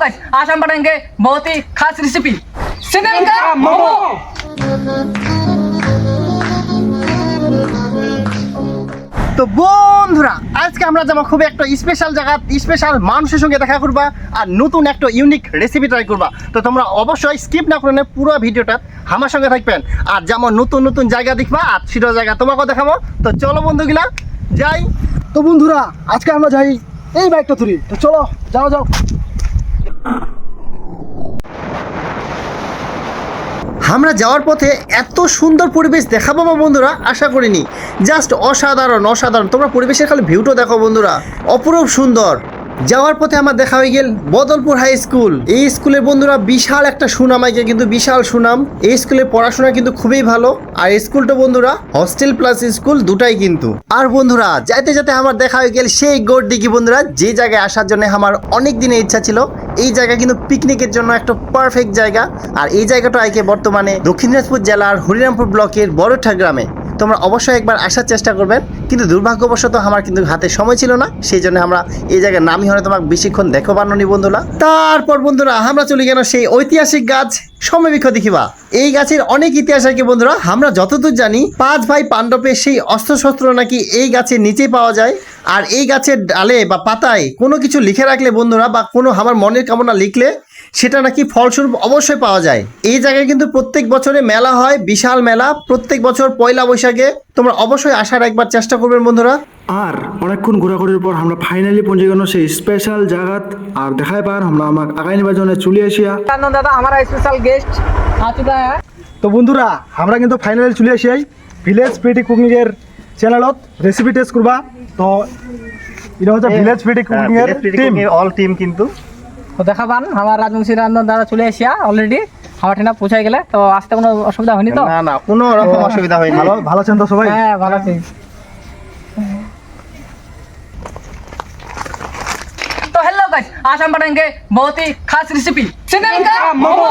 Guys आज हम बनाएंगे बहुत ही खास रेसिपी सिंगल का मोमो তো বন্ধুরা আজকে আমরা যাবো খুব একটা স্পেশাল জায়গা স্পেশাল মানুষের সঙ্গে দেখা করবা আর নতুন একটা ইউনিক রেসিপি ট্রাই করবা তো তোমরা অবশ্যই স্কিপ না করে নে পুরো ভিডিওটা আমার সঙ্গে থাকবেন আর যেমন নতুন নতুন জায়গা দেখবা আর সেটা জায়গা তোমাকেও দেখাবো তো চলো বন্ধুগুলা যাই তো বন্ধুরা আজকে আমরা যাই এই বাইকটা ধরি তো চলো যাও যাও আমরা যাওয়ার পথে এত সুন্দর পরিবেশ দেখাবো না বন্ধুরা, আশা করিনি। জাস্ট অসাধারণ অসাধারণ। তোমরা পরিবেশের খালি ভিউটা দেখো বন্ধুরা। অপরূপ সুন্দর। যাওয়ার পথে আমার দেখা হয়ে গেল বদলপুর হাই স্কুল। এই স্কুলের বন্ধুরা বিশাল একটা সুনাম আইকে কিন্তু বিশাল সুনাম। এই স্কুলের পড়াশোনা কিন্তু খুবই ভালো। আর স্কুলটা বন্ধুরা হস্টেল প্লাস স্কুল দুটাই কিন্তু। আর বন্ধুরা, যাইতে যাতে আমার দেখা হয়ে গেল সেই গোড দিঘি বন্ধুরা, যে জায়গায় আসার জন্য আমার অনেক দিনের ইচ্ছা ছিল। এই জায়গা কিন্তু পিকনিকের জন্য একটা পারফেক্ট জায়গা। আর এই জায়গাটা আইকে বর্তমানে দক্ষিণ দিনাজপুর জেলার হরিরামপুর ব্লকের বড়ঠা গ্রামে। তোমরা অবশ্যই একবার আসার চেষ্টা করবেন। কিন্তু দুর্ভাগ্যবশত আমার কিন্তু হাতে সময় ছিল না, সেই জন্য আমরা এই জায়গায় নামি হলে তোমাকে বেশিক্ষণ দেখো বানি বন্ধুরা। তারপর বন্ধুরা, আমরা চলে গেল সেই ঐতিহাসিক গাছ, সমবৃক্ষ দেখিবা। এই গাছের অনেক ইতিহাস আছে বন্ধুরা, আমরা যতদূর জানি, পাঁচ ভাই পাণ্ডবের সেই অস্ত্রশস্ত্র নাকি এই গাছের নিচেই পাওয়া যায়। আর এই গাছের ডালে বা পাতায় কোনো কিছু লিখে রাখলে বন্ধুরা, বা কোনো আমার মনের কামনা লিখলে সেটা নাকি ফলস্বরূপ অবশ্যই পাওয়া যায়। এই জায়গায় কিন্তু প্রত্যেক বছরে মেলা হয় বিশাল মেলা। প্রত্যেক বছর পয়লা বৈশাখে। তোমরা অবশ্যই আসার একবার চেষ্টা করবেন বন্ধুরা। আর অনেকক্ষণ ঘোরাঘুরির পর আমরা ফাইনালি পৌঁছে গেল সেই স্পেশাল জায়গাত। আর দেখায় পার আমরা আমার আগামী নির্বাচনে চলে আসিয়া দাদা আমার স্পেশাল গেস্ট তো বন্ধুরা আমরা কিন্তু ফাইনালি চলে আসিয়াই ভিলেজ পিটি কুকিংয়ের চ্যানেলত রেসিপি টেস্ট করবা। তো এটা হচ্ছে ভিলেজ পিটি কুকিংয়ের টিম অল টিম কিন্তু। তো দেখা পান আমার রাজবংশী রান্ধন দাদা চলে এসিয়া অলরেডি আমার ঠিনা পৌঁছাই গেলে তো আসতে কোনো অসুবিধা হয়নি তো না না কোনো রকম অসুবিধা হয়নি ভালো ভালো আছেন তো সবাই হ্যাঁ ভালো আছি तो हेलो गाइस आज हम बनाएंगे बहुत ही खास रेसिपी सिंगल का मोमो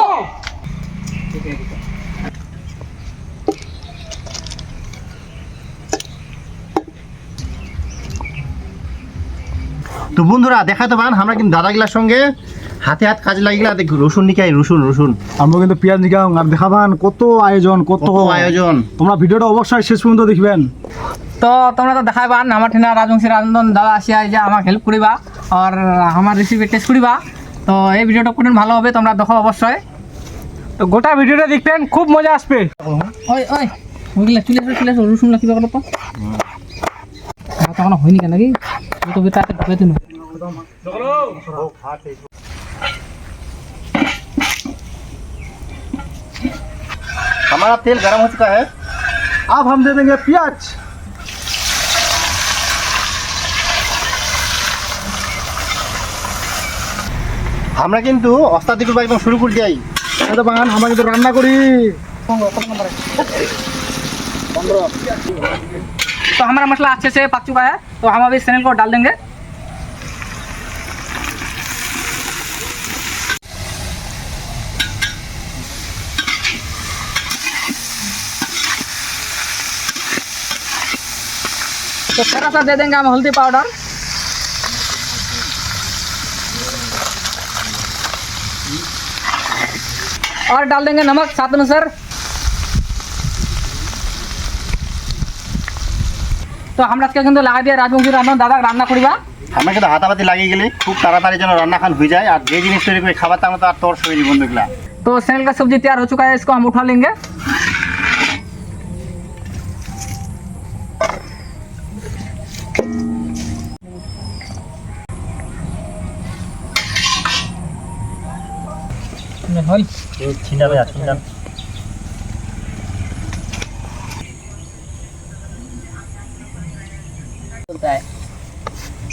তো বন্ধুরা দেখাতে পারেন আমরা কিন্তু দাদাগুলার সঙ্গে হাতে হাত কাজে লাগিলা দেখ রসুন নিকাই রসুন রসুন। আমরা কিন্তু পেঁয়াজ নিকাম আর দেখাবান কত আয়োজন কত আয়োজন। তোমরা ভিডিওটা অবশ্যই শেষ পর্যন্ত দেখবেন। তো তোমরা তো দেখাই পান আমার ঠিনা রাজবংশী রান্ধন দাদা আসিয়া যে আমাকে হেল্প করিবা আর আমার রেসিপি টেস্ট করিবা। তো এই ভিডিওটা কোন ভালো হবে তোমরা দেখো অবশ্যই। তো গোটা ভিডিওটা দেখবেন খুব মজা আসবে। ওই ওই ওইগুলা চলে আসো চলে আসো রসুনগুলা কি তো। তখন হয়নি কেন নাকি? তো বেতাতে ঢুকে দিন हमारा तेल गर्म हो चुका है अब हम दे देंगे प्याज আমরা কিন্তু অস্তাদি করবো একদম শুরু করে যাই এটা বাগান আমরা কিন্তু রান্না করি तो हमारा मसला अच्छे से पक चुका है तो हम अभी चैनल को डाल देंगे तो थोड़ा सा दे देंगे हम हल्दी पाउडर और डाल देंगे नमक साथ अनुसार তো আমরা আজকে কিন্তু লাগাই দিয়ে রাজবংশী রান্না দাদা রান্না করিবা আমরা কিন্তু হাতাপাতি লাগিয়ে গেলে খুব তাড়াতাড়ি যেন রান্না খান হয়ে যায় আর যে জিনিস তৈরি করে খাবার তার মতো আর তোর শরীর বন্ধুগুলা तो सेल का सब्जी तैयार हो चुका है इसको हम उठा लेंगे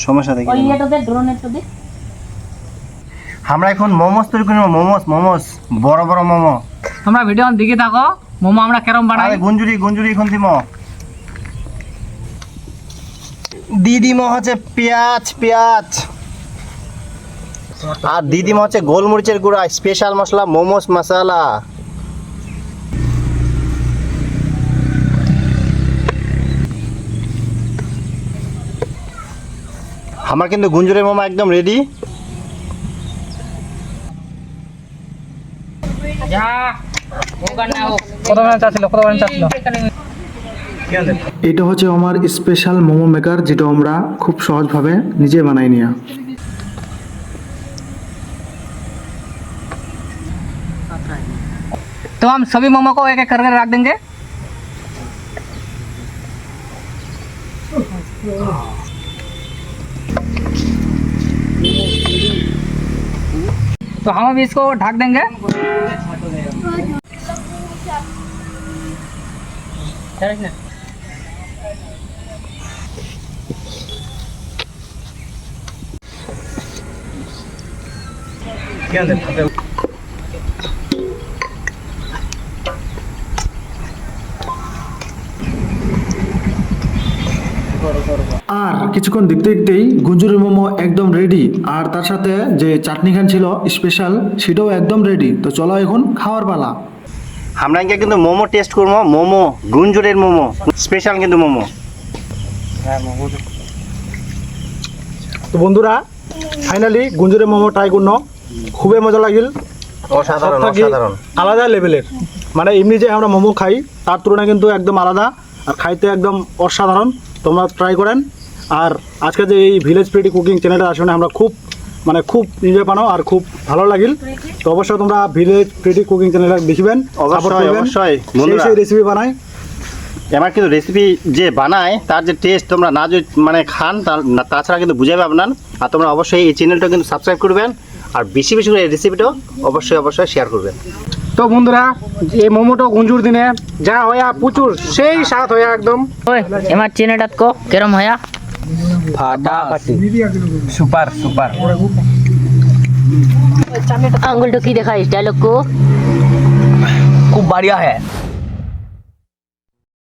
সমস্যা দেখি। আমরা এখন মোমোস তৈরি করি মোমোস মোমোস বড় বড় মোমো। তোমরা ভিডিও দেখে থাকো মোমো আমরা কেরম বানাই? গুঞ্জুরি গুঞ্জুরি এখন দিমো। দিদিমো হচ্ছে পেঁয়াজ পেঁয়াজ। আর দিদিমা হচ্ছে গোলমরিচের গুঁড়া স্পেশাল মশলা মোমোস মশলা। আমার কিন্তু গুঞ্জুরের মোমো একদম রেডি মানে মানে এটা হচ্ছে আমার স্পেশাল মোমো মেকার যেটা আমরা খুব সহজভাবে নিজে বানাই নিয়া। तो हम सभी मोमो को एक एक करके रख देंगे। तो हम अभी इसको ढक देंगे। আর কিছুক্ষণ দেখতে দেখতেই গুঞ্জুরি মোমো একদম রেডি আর তার সাথে যে চাটনি খান ছিল স্পেশাল সেটাও একদম রেডি তো চলো এখন খাওয়ার পালা। আমরা ইনকে কিন্তু মোমো টেস্ট করব। মোমো গুঞ্জুরের মোমো। স্পেশাল কিন্তু মোমো। তো। বন্ধুরা ফাইনালি গুঞ্জুরের মোমো ট্রাই করল। খুবই মজা লাগিল। অসাধারণ অসাধারণ। আলাদা লেভেলের মানে এমনি যে আমরা মোমো খাই তার তুলনায় কিন্তু একদম আলাদা। আর খাইতে একদম অসাধারণ। তোমরা ট্রাই করেন। আর আজকে যে এই ভিলেজ প্রিটি কুকিং চ্যানেলটা আসলে আমরা খুব মানে খুব এনজয় পানো আর খুব ভালো লাগিল। তো অবশ্যই তোমরা ভিলেজ প্রিটি কুকিং চ্যানেলটা দেখিবেন অবশ্যই, অবশ্যই। সেই রেসিপি বানাই। এবার কিন্তু রেসিপি যে বানায় তার যে টেস্ট তোমরা না যদি মানে খান তা- না- তাছাড়া কিন্তু বুঝাবে আপনার। আর তোমরা অবশ্যই এই চ্যানেলটা কিন্তু সাবস্ক্রাইব করবেন। আর বেশি বেশি করে এই রেসিপিটাও অবশ্যই অবশ্যই শেয়ার করবেন। তো বন্ধুরা এই মোমোটো গুঞ্জুর দিনে যা হয়া প্রচুর সেই স্বাদ হয়া একদম। এমার চেনেটাত কেরম হয়া? फाटाफटी सुपर सुपर। तो अंगुल देखा इस डायलॉग को। खूब बढ़िया है।